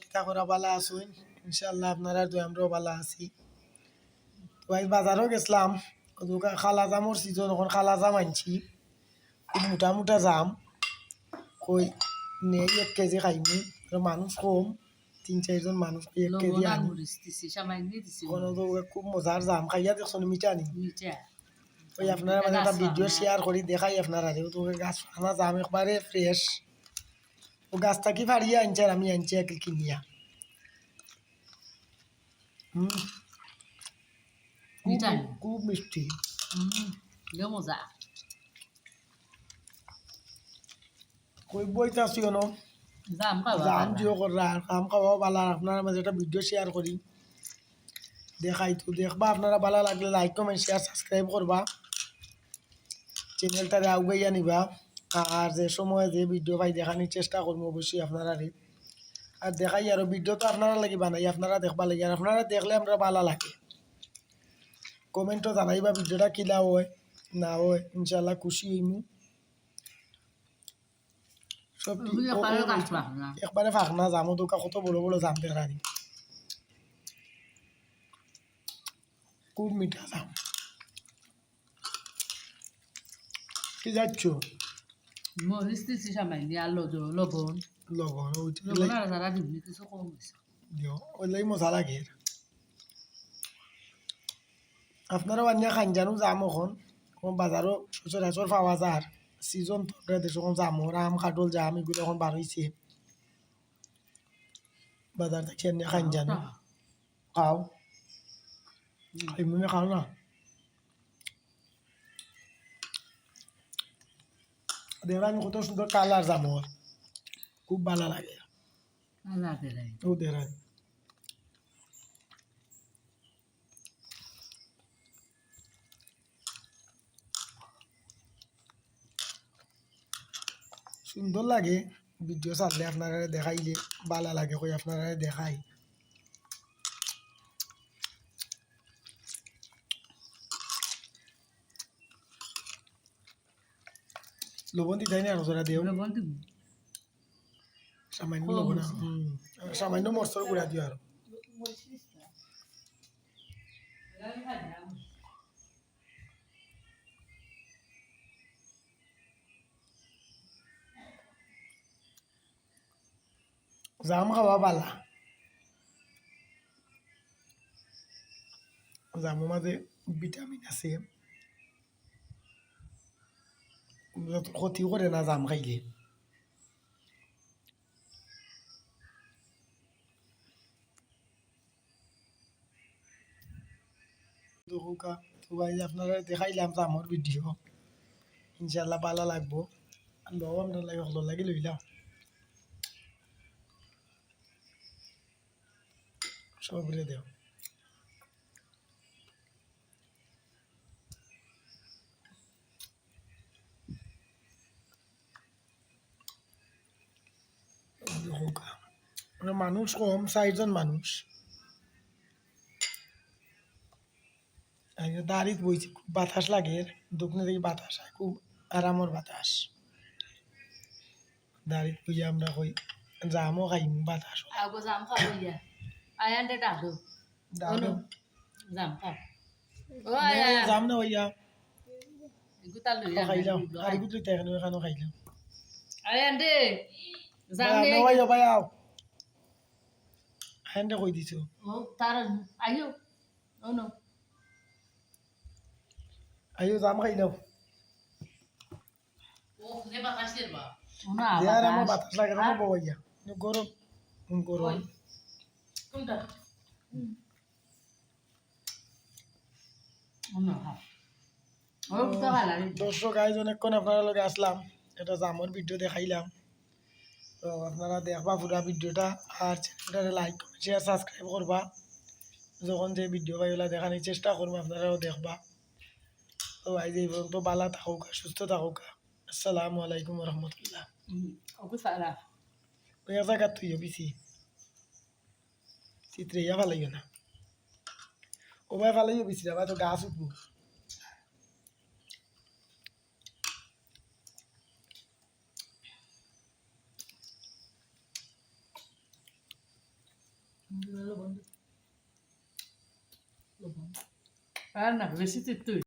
কিতা করা বালা আসুন ইনশাল্লাহ আপনারা তো আমরাও বালা আছি। তো আজ বাজারও গেছিলাম। খালা জামর সিজন এখন খালা জাম আনছি। মোটা মোটা জাম। কই নেই এক কেজি খাইনি আর মানুষ কম। তিন চারজন মানুষ এক কেজি আনি। খুব মজার জাম। খাইয়া দেখছ মিঠা নি। ওই আপনারা মানে একটা ভিডিও। শেয়ার করি দেখাই আপনারা তো গাছ ফানা জাম একবারে ফ্রেশ ও গাছটা কি ফাড়িয়ে আনছে আর আমি আনছি এক কিনিয়া হুম খুব- মিষ্টি মজা কই জাম জিও কাম খাওয়া আর আপনারা মাঝে একটা ভিডিও শেয়ার করি দেখাই তো দেখবা আপনারা ভালো লাগলে লাইক কমেন্ট শেয়ার সাবস্ক্রাইব করবা চ্যানেলটারে আউগাইয়া নিবা আর যে সময় যে ভিডিও পাই দেখানোর চেষ্টা করব অবশ্যই আপনারা আর দেখাই আর ভিডিও তো আপনারা লাগি বানাই আপনারা দেখবা লাগে আর আপনারা দেখলে আমরা ভালো লাগে। কমেন্টও জানাইবা ভিডিওটা কিলা হয় না হয় ইনশাল্লাহ খুশি হইমু। সব একবারে ফাঁকনা জামো দোকা কত বড় বড় জাম দেখানি খুব মিঠা জাম। কি যাচ্ছ? মরিচ দিছি সামান্য আর লবণ লবণ লবণ আর যারা দিবনি কিছু কম হয়েছে দিও ওই লাগি মজা লাগে আপনারাও আনিয়া খান জানো জাম এখন বাজারও সচরাচর পাওয়া যায় সিজন থাকে দেশখন জামর আম কাটল জাম এগুলো এখন বার হয়েছে বাজার থেকে আনিয়া খান জানো খাও খাইমুনে খাও না দেখলাম কত সুন্দর কালার জামর খুব ভালো লাগে ও দেখায় সুন্দর লাগে। ভিডিও চাললে আপনারা দেখাইলে ভালো লাগে কই আপনারা দেখাই। লবণ দিতাই না আলোচনা দিও লবণ দিব সামান্য লবণ সামান্য মরচর গুঁড়া দিও আর জাম খাওয়া পালা জামৰ মাঝে ভিটামিন আছে ক্ষতি করে না জাম খাইলে দুকা তো ভাই আপনারা দেখাইলাম জামর ভিডিও ইনশাল্লাহ ভালো লাগবো লও আপনার লাগে ভালো লাগে লইলাম সবরে দেও মানে মানুষ কম চারজন মানুষ। দাঁড়িয়ে বইছি খুব বাতাস লাগে দোকানে থেকে বাতাস হয় খুব আরামর বাতাস। দাঁড়িয়ে বই আমরা কই জামও খাইম বাতাস। জাম খাব খাও না হইয়া খাইলাম আর এখানো খাইলাম জাম নে ভাই ভাই আও। হ্যান্ডে কই দিছো? তার আইও। ও নো। আইও জাম খাইলাম ও নে বাতাসের বা না যে আমার বাতাস। লাগে না বইয়া গরম। গরম। কোনটা? হ্যাঁ। ও তো ভালো। দর্শক আয়োজন এখন আপনারা লগে আসলাম এটা জামর ভিডিও দেখাইলাম। তো আপনারা দেখবা পুরা ভিডিওটা আর চ্যানেলটারে লাইক শেয়ার সাবস্ক্রাইব করবা। যখন যে ভিডিও পাইলা দেখানোর চেষ্টা করব আপনারাও দেখবা। তো আজ এই পর্যন্ত বালা থাকুক সুস্থ থাকুক আসসালামু আলাইকুম রহমতুল্লাহ ওই জায়গা তুই বেশি চিত্রে ইয়া ভালাইও না। ও ভাই ভালাইও বেশি ভাই তো গাছ উঠবো আর না বেশি তুই